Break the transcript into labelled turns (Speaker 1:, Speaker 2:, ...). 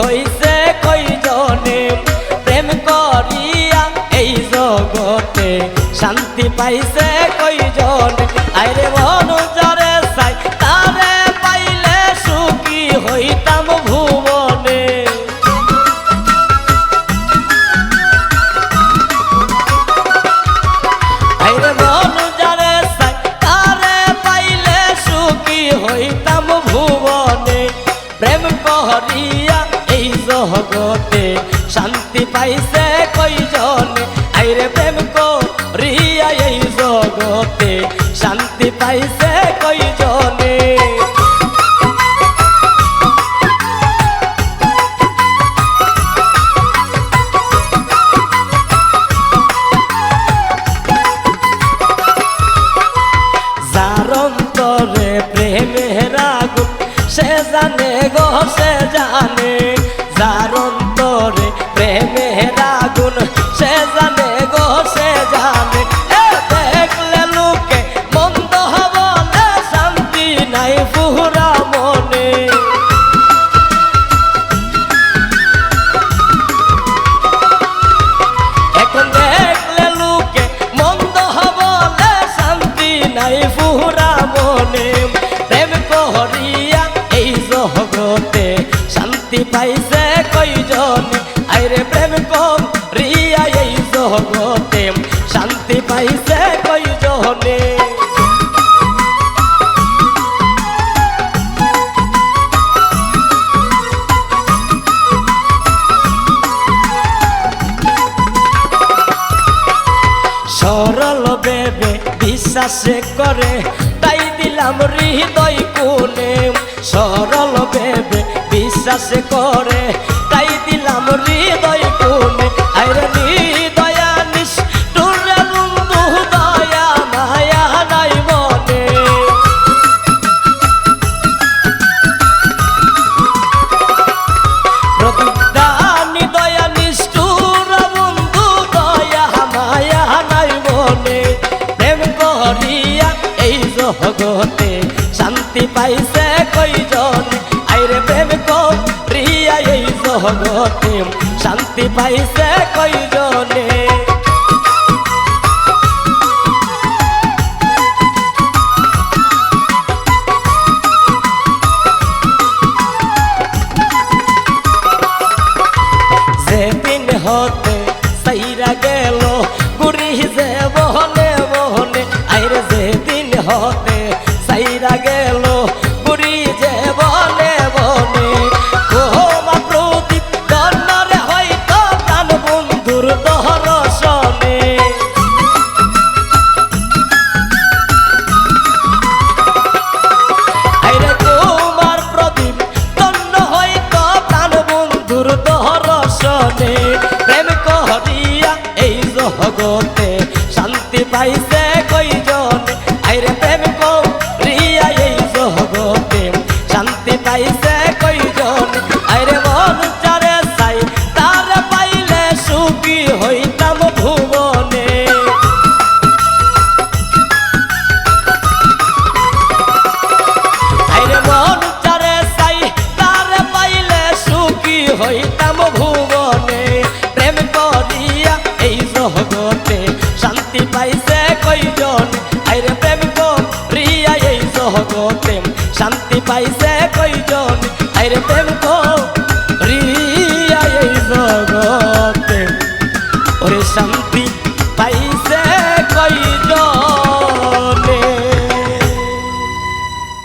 Speaker 1: হইছে কইজনে প্রেম করিয়া এই জগতে শান্তি পাইছে কইজনে পাইছে কইজনে আইরে প্রেম করিয়া এই জগতে শান্তি পাইছে কইজনে যার অন্তরে প্রেমের আগুন, সে জানে গো পুরা মনে। এখন দেখলে লোকে মন্দ হবলে শান্তি নাই পুরা মনে। প্রেম করিয়া এই জগতে শান্তি পাইছে কইজনে আইরে প্রেম করিয়া এই জগতে শান্তি পাইছে কইজনে সরল বেবে বিশ্বাসে করে তাই দিলাম হৃদয় কোণে। সরল বেবে বিশ্বাসে করে জগতে শান্তি পাইছে কইজনে আইরে প্রেম করিয়া এই জগতে। শান্তি পাইছে কইজনে যেদিন হতে সাইরা গেল জগতে শান্তি পাইছে কইজনে আইরে প্রেম করিয়া এই জগতে শান্তি পাইছে কইজনে আইরে মন চারে চাই, তার পাইলে সুখী হইতাম ভুবনে। আইরে মন চারে চাই, তারে পাইলে সুখী হইতাম শান্তি পাইছে কইজন আইরে প্রেম কো রিয়া এই জগতে। ওরে শান্তি